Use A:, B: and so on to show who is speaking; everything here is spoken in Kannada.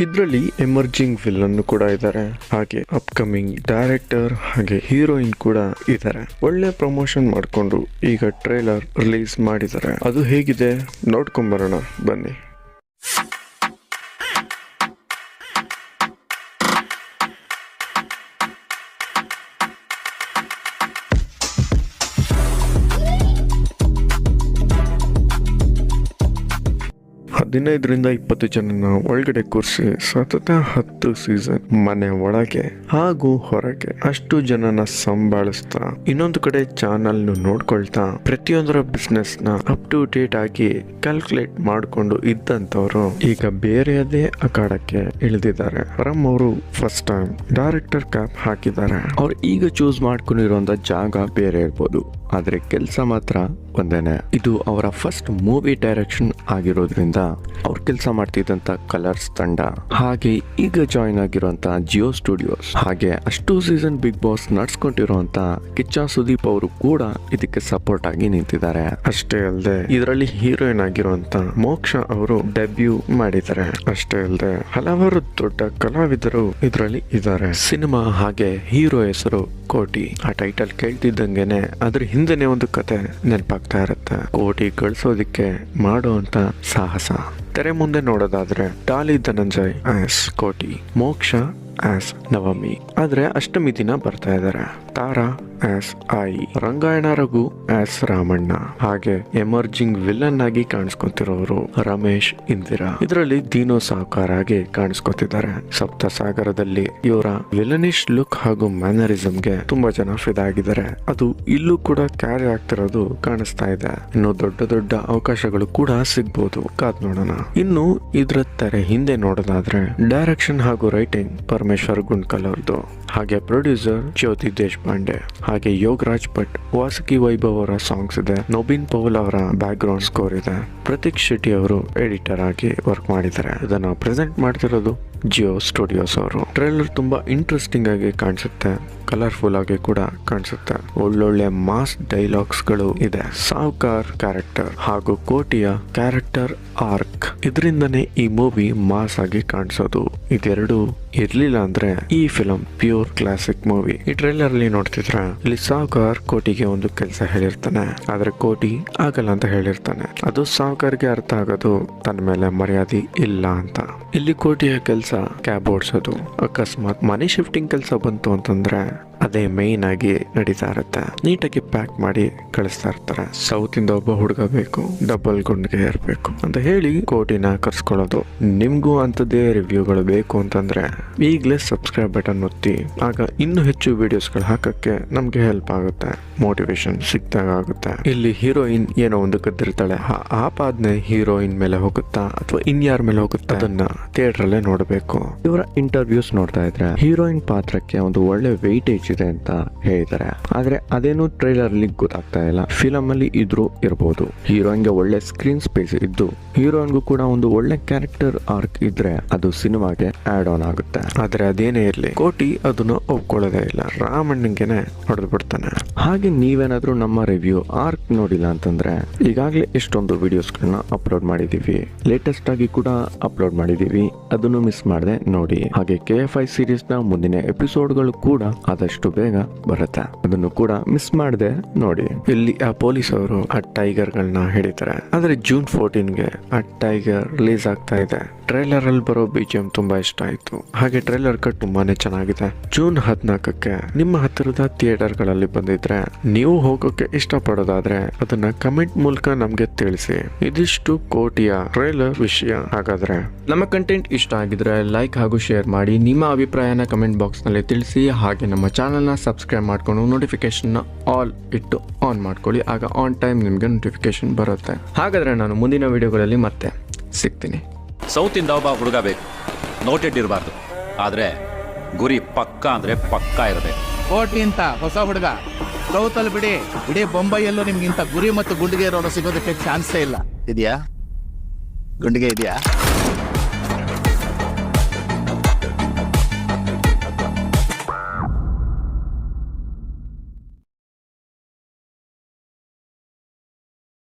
A: ಇದರಲ್ಲಿ ಎಮರ್ಜಿಂಗ್ ವಿಲನ್ ಕೂಡ ಇದ್ದಾರೆ ಹಾಗೆ ಅಪ್ಕಮಿಂಗ್ ಡೈರೆಕ್ಟರ್ ಹಾಗೆ ಹೀರೋಯಿನ್ ಕೂಡ ಇದ್ದಾರೆ ಒಳ್ಳೆ ಪ್ರಮೋಷನ್ ಮಾಡಿಕೊಂಡು ಈಗ ಟ್ರೇಲರ್ ರಿಲೀಸ್ ಮಾಡಿದ್ದಾರೆ. ಅದು ಹೇಗಿದೆ? ನೋಡ್ಕೊಂಬರೋಣ. ಬನ್ನಿ. ಹದಿನೈದರಿಂದ ಇಪ್ಪತ್ತು ಜನನ ಒಳಗಡೆ ಕೂರಿಸಿ ಸತತ ಹತ್ತು ಸೀಸನ್ ಮನೆ ಒಳಗೆ ಹಾಗೂ ಹೊರಗೆ ಅಷ್ಟು ಜನನ ಸಂಭಾಳಿಸ್ತಾ ಇನ್ನೊಂದು ಕಡೆ ಚಾನಲ್ ನೋಡ್ಕೊಳ್ತಾ ಪ್ರತಿಯೊಂದರ ಬಿಸ್ನೆಸ್ನ ಅಪ್ ಟು ಡೇಟ್ ಆಗಿ ಕ್ಯಾಲ್ಕುಲೇಟ್ ಮಾಡಿಕೊಂಡು ಇದ್ದಂತವರು ಈಗ ಬೇರೆಯದೇ ಅಖಾಡಕ್ಕೆ ಇಳಿದಿದ್ದಾರೆ. ರಮ್ ಅವರು ಫಸ್ಟ್ ಟೈಮ್ ಡೈರೆಕ್ಟರ್ ಕ್ಯಾಪ್ ಹಾಕಿದ್ದಾರೆ. ಅವ್ರು ಈಗ ಚೂಸ್ ಮಾಡ್ಕೊಂಡಿರುವಂತ ಜಾಗ ಬೇರೆ ಇರ್ಬೋದು. ಆದ್ರೆ ಕೆಲಸ ಮಾತ್ರ ಒಂದೇನೆ. ಇದು ಅವರ ಫಸ್ಟ್ ಮೂವಿ ಡೈರೆಕ್ಷನ್ ಆಗಿರೋದ್ರಿಂದ ಅವ್ರು ಕೆಲಸ ಮಾಡ್ತಿದ್ದಂಥ ಕಲರ್ಸ್ ತಂಡ. ಹಾಗೆ ಈಗ ಜಾಯಿನ್ ಆಗಿರುವಂತ ಜಿಯೋ ಸ್ಟುಡಿಯೋಸ್ ಹಾಗೆ ಅಷ್ಟು ಸೀಸನ್ ಬಿಗ್ ಬಾಸ್ ನಡ್ಸ್ಕೊಂಡಿರುವಂತ ಕಿಚ್ಚ ಸುದೀಪ್ ಅವರು ಕೂಡ ಇದಕ್ಕೆ ಸಪೋರ್ಟ್ ಆಗಿ ನಿಂತಿದ್ದಾರೆ. ಅಷ್ಟೇ ಅಲ್ಲದೆ ಇದರಲ್ಲಿ ಹೀರೋಯಿನ್ ಆಗಿರುವಂತ ಮೋಕ್ಷ ಅವರು ಡೆಬ್ಯೂ ಮಾಡಿದ್ದಾರೆ. ಅಷ್ಟೇ ಅಲ್ಲದೆ ಹಲವಾರು ದೊಡ್ಡ ಕಲಾವಿದರು ಇದರಲ್ಲಿ ಇದ್ದಾರೆ. ಸಿನಿಮಾ ಹಾಗೆ ಹೀರೋ ಹೆಸರು ಕೋಟಿ. ಆ ಟೈಟಲ್ ಕೇಳ್ತಿದ್ದಂಗೆನೆ ಅದ್ರ ಹಿಂದೆನೆ ಒಂದು ಕತೆ ನೆನಪಾಗ್ತಾ ಇರುತ್ತೆ. ಕೋಟಿ ಗಳಿಸೋದಿಕ್ಕೆ ಮಾಡುವಂತ ಸಾಹಸ. ತೆರೆ ಮುಂದೆ ನೋಡೋದಾದ್ರೆ ಟಾಲಿ ಧನಂಜಯ್ ಆಸ್ ಕೋಟಿ, ಮೋಕ್ಷ ಆಸ್ ನವಮಿ. ಆದ್ರೆ ಅಷ್ಟಮಿ ದಿನ ಬರ್ತಾ ಇದ್ದಾರೆ ತಾರಾ ಆಸ್ ಆಯಿ, ರಂಗಾಯಣ ರಘು ಆಸ್ ರಾಮಣ್ಣ. ಹಾಗೆ ಎಮರ್ಜಿಂಗ್ ವಿಲನ್ ಆಗಿ ಕಾಣಿಸ್ಕೊತಿರೋರು ರಮೇಶ್, ಇಂದಿರಾ. ಇದರಲ್ಲಿ ದೀನೋ ಸಾಹುಕಾರ ಆಗಿ ಕಾಣಿಸ್ಕೊತಿದ್ದಾರೆ. ಸಪ್ತ ಸಾಗರದಲ್ಲಿ ಇವರ ವಿಲನಿಶ್ ಲುಕ್ ಹಾಗೂ ಮ್ಯಾನರಿಸಮ್ಗೆ ತುಂಬಾ ಜನ ಫಿದಾಗಿದ್ದಾರೆ ಅದು ಇಲ್ಲೂ ಕೂಡ ಕ್ಯಾರಿ ಆಗ್ತಿರೋದು ಕಾಣಿಸ್ತಾ ಇದೆ. ಇನ್ನು ದೊಡ್ಡ ದೊಡ್ಡ ಅವಕಾಶಗಳು ಕೂಡ ಸಿಗ್ಬೋದು. ಕಾದ್ ನೋಡೋಣ. ಇನ್ನು ಇದ್ರ ತೆರೆ ಹಿಂದೆ ನೋಡೋದಾದ್ರೆ ಡೈರೆಕ್ಷನ್ ಹಾಗೂ ರೈಟಿಂಗ್ ಪರಮೇಶ್ವರ್ ಗುಂಡ್ಕಲ್ ಅವ್ರದ್ದು ಹಾಗೆ ಪ್ರೊಡ್ಯೂಸರ್ ಜ್ಯೋತಿ ದೇಶಪಾಂಡೆ, ಹಾಗೆ ಯೋಗರಾಜ್ ಭಟ್, ವಾಸುಕಿ ವೈಭವ್ ಅವರ ಸಾಂಗ್ಸ್ ಇದೆ. ನೋಬಿನ್ ಪೌಲ್ ಅವರ ಬ್ಯಾಕ್ ಗ್ರೌಂಡ್ ಸ್ಕೋರ್ ಇದೆ. ಪ್ರತೀಕ್ ಶೆಟ್ಟಿ ಅವರು ಎಡಿಟರ್ ಆಗಿ ವರ್ಕ್ ಮಾಡಿದ್ದಾರೆ. ಇದನ್ನ ಪ್ರೆಸೆಂಟ್ ಮಾಡ್ತಿರೋದು ಜಿಯೋ ಸ್ಟುಡಿಯೋಸ್ ಅವರು. ಟ್ರೈಲರ್ ತುಂಬಾ ಇಂಟ್ರೆಸ್ಟಿಂಗ್ ಆಗಿ ಕಾಣಿಸುತ್ತೆ. ಕಲರ್ಫುಲ್ ಆಗಿ ಕೂಡ ಕಾಣಿಸುತ್ತೆ. ಒಳ್ಳೊಳ್ಳೆ ಮಾಸ್ ಡೈಲಾಗ್ಸ್ಗಳು ಇದೆ. ಸಾವ್ಕಾರ್ ಕ್ಯಾರೆಕ್ಟರ್ ಹಾಗೂ ಕೋಟಿಯ ಕ್ಯಾರೆಕ್ಟರ್ ಆರ್ಕ್ ಇದರಿಂದನೇ ಈ ಮೂವಿ ಮಾಸ್ ಆಗಿ ಕಾಣಿಸೋದು. ಇದೆರಡು ಇರ್ಲಿಲ್ಲ ಅಂದ್ರೆ ಈ ಫಿಲಂ ಪ್ಯೂರ್ ಕ್ಲಾಸಿಕ್ ಮೂವಿ ಈ ಟ್ರೈಲರ್ ಅಲ್ಲಿ ನೋಡ್ತಿದ್ರ ಇಲ್ಲಿ ಸಾವುಕಾರ್ ಕೋಟಿಗೆ ಒಂದು ಕೆಲಸ ಹೇಳಿರ್ತಾನೆ. ಆದ್ರೆ ಕೋಟಿ ಆಗಲ್ಲ ಅಂತ ಹೇಳಿರ್ತಾನೆ. ಅದು ಸಾವುಕಾರ್ಗೆ ಅರ್ಥ ಆಗೋದು ತನ್ನ ಮೇಲೆ ಮರ್ಯಾದೆ ಇಲ್ಲ ಅಂತ. ಇಲ್ಲಿ ಕೋಟಿಯ ಕೆಲಸ ಕ್ಯಾಬ್ ಓಡಿಸೋದು. ಅಕಸ್ಮಾತ್ ಮನಿ ಶಿಫ್ಟಿಂಗ್ ಕೆಲಸ ಬಂತು ಅಂತಂದ್ರೆ ಅದೇ ಮೇನ್ ಆಗಿ ನಡೀತಾ ಇರುತ್ತೆ. ನೀಟಾಗಿ ಪ್ಯಾಕ್ ಮಾಡಿ ಕಳಿಸ್ತಾ ಇರ್ತಾರೆ. ಸೌತ್ ಇಂದ ಒಬ್ಬ ಹುಡುಗ ಬೇಕು ಡಬಲ್ ಗುಂಡ್ಗೆ ಇರಬೇಕು ಅಂತ ಹೇಳಿ ಕೋಟಿನ ಕರ್ಸ್ಕೊಳ್ಳೋದು. ನಿಮ್ಗೂ ಅಂತದೇ ರಿವ್ಯೂಗಳು ಬೇಕು ಅಂತಂದ್ರೆ ಈಗಲೇ ಸಬ್ಸ್ಕ್ರೈಬ್ ಬಟನ್ ಒತ್ತಿ. ಆಗ ಇನ್ನು ಹೆಚ್ಚು ವಿಡಿಯೋಸ್ಗಳು ಹಾಕಕ್ಕೆ ನಮ್ಗೆ ಹೆಲ್ಪ್ ಆಗುತ್ತೆ. ಮೋಟಿವೇಶನ್ ಸಿಕ್ದಾಗ ಆಗುತ್ತೆ. ಇಲ್ಲಿ ಹೀರೋಯಿನ್ ಏನೋ ಒಂದು ಕದ್ದಿರ್ತಾಳೆ. ಆ ಆಪಾದನೆ ಹೀರೋಯಿನ್ ಮೇಲೆ ಹೋಗುತ್ತಾ ಅಥವಾ ಇನ್ಯಾರ ಮೇಲೆ ಹೋಗುತ್ತಾ ಅದನ್ನ ಥಿಯೇಟರ್ ಅಲ್ಲೇ ನೋಡಬೇಕು. ಇವರ ಇಂಟರ್ವ್ಯೂಸ್ ನೋಡ್ತಾ ಇದ್ರೆ ಹೀರೋಯಿನ್ ಪಾತ್ರಕ್ಕೆ ಒಂದು ಒಳ್ಳೆ ವೆಯ್ಟೇಜ್ ಇದೆ ಅಂತ ಹೇಳಿದ್ದಾರೆ. ಆದ್ರೆ ಅದೇನು ಟ್ರೈಲರ್ ಲಿಂಕ್ ಗೊತ್ತಾಗ್ತಾ ಇಲ್ಲ. ಫಿಲಮ್ ಅಲ್ಲಿ ಇದ್ರು ಇರಬಹುದು ಹೀರೋಯಿನ್ಗೆ ಒಳ್ಳೆ ಸ್ಕ್ರೀನ್ ಸ್ಪೇಸ್ ಇದ್ದು ಹೀರೋಯಿನ್ಗೂ ಕೂಡ ಒಂದು ಒಳ್ಳೆ ಕ್ಯಾರೆಕ್ಟರ್ ಆರ್ಕ್ ಇದ್ರೆ ಅದು ಸಿನಿಮಾಗೆ ಆಡ್ ಆನ್ ಆಗುತ್ತೆ. ಆದ್ರೆ ಅದೇನೇ ಇರಲಿ, ಕೋಟಿ ಅದನ್ನ ಒಪ್ಕೊಳ್ಳೋದೇ ಇಲ್ಲ. ರಾಮಣ್ಣಂಗೆನೆ ಹೊಡೆದು ಬಿಡ್ತಾನೆ. ಹಾಗೆ ನೀವೇನಾದ್ರೂ ನಮ್ಮ ರಿವ್ಯೂ ಆರ್ಕ್ ನೋಡಿಲ್ಲ ಅಂತಂದ್ರೆ, ಈಗಾಗಲೇ ಎಷ್ಟೊಂದು ವಿಡಿಯೋಸ್ಗಳನ್ನ ಅಪ್ಲೋಡ್ ಮಾಡಿದೀವಿ. ಲೇಟೆಸ್ಟ್ ಆಗಿ ಕೂಡ ಅಪ್ಲೋಡ್ ಮಾಡಿದೀವಿ. ಅದನ್ನು ಮಿಸ್ ಮಾಡದೆ ನೋಡಿ. ಹಾಗೆ ಕೆ ಎಫ್ ಐ ಸೀರೀಸ್ನ ಮುಂದಿನ ಎಪಿಸೋಡ್ಗಳು ಕೂಡ ಆದಷ್ಟು ಬೇಗ ಬರುತ್ತೆ? ಅದನ್ನು ಕೂಡ ಮಿಸ್ ಮಾಡದೆ ನೋಡಿ. ಇಲ್ಲಿ ಆ ಪೊಲೀಸ್ ಅವರು ಆ ಟೈಗರ್ ಗಳನ್ನ ಹಿಡಿತಾರೆ. ಆದ್ರೆ ಜೂನ್ ಫೋರ್ಟೀನ್ಗೆ ಆ ಟೈಗರ್ ರಿಲೀಸ್ ಆಗ್ತಾ ಇದೆ. ಟ್ರೈಲರ್ ಅಲ್ಲಿ ಬರೋ ಬಿಜಿಎಂ ತುಂಬಾ ಇಷ್ಟ ಆಯ್ತು. ಹಾಗೆ ಟ್ರೈಲರ್ ಕಟ್ ತುಂಬಾನೇ ಚೆನ್ನಾಗಿದೆ. ಜೂನ್ ಹದಿನಾಲ್ಕಕ್ಕೆ ನಿಮ್ಮ ಹತ್ತಿರದ ಥಿಯೇಟರ್ಗಳಲ್ಲಿ ಬಂದಿದ್ರೆ ನೀವು ಹೋಗೋಕೆ ಇಷ್ಟ ಪಡೋದಾದ್ರೆ ಅದನ್ನ ಕಮೆಂಟ್ ಮೂಲಕ ನಮ್ಗೆ ತಿಳಿಸಿ. ಇದಿಷ್ಟು ಕೋಟಿಯ ಟ್ರೈಲರ್ ವಿಷಯ. ಹಾಗಾದ್ರೆ ನಮ್ಮ ಕಂಟೆಂಟ್ ಇಷ್ಟ ಆಗಿದ್ರೆ ಲೈಕ್ ಹಾಗೂ ಶೇರ್ ಮಾಡಿ ನಿಮ್ಮ ಅಭಿಪ್ರಾಯನ ಕಮೆಂಟ್ ಬಾಕ್ಸ್ನಲ್ಲಿ ತಿಳಿಸಿ. ಹಾಗೆ ನಮ್ಮ ಚಾನಲ್ನ ಸಬ್ಸ್ಕ್ರೈಬ್ ಮಾಡಿಕೊಂಡು ನೋಟಿಫಿಕೇಶನ್ ಆಲ್ ಇಟ್ಟು ಆನ್ ಮಾಡ್ಕೊಳ್ಳಿ. ಆಗ ಆನ್ ಟೈಮ್ ನಿಮಗೆ ನೋಟಿಫಿಕೇಶನ್ ಬರುತ್ತೆ. ಹಾಗಾದ್ರೆ ನಾನು ಮುಂದಿನ ವಿಡಿಯೋಗಳಲ್ಲಿ ಮತ್ತೆ ಸಿಗ್ತೀನಿ.
B: ಸೌತಿಂದ ಒಬ್ಬ ಹುಡುಗ ಬೇಕು. ನೋಟೆಡ್ ಇರಬಾರ್ದು. ಆದರೆ ಗುರಿ ಪಕ್ಕ ಅಂದರೆ ಪಕ್ಕ ಇರಬೇಕು.
C: ಕೋಟಿ ಅಂತ ಹೊಸ ಹುಡುಗ. ಸೌತಲ್ಲಿ ಬಿಡಿ. ಇಡೀ ಬೊಂಬೈಯಲ್ಲೂ ನಿಮ್ಗೆ ಇಂಥ ಗುರಿ ಮತ್ತು ಗುಂಡಿಗೆ ಇರೋರು ಸಿಗೋದಕ್ಕೆ ಚಾನ್ಸೇ ಇಲ್ಲ. ಇದೆಯಾ? ಗುಂಡಿಗೆ ಇದೆಯಾ?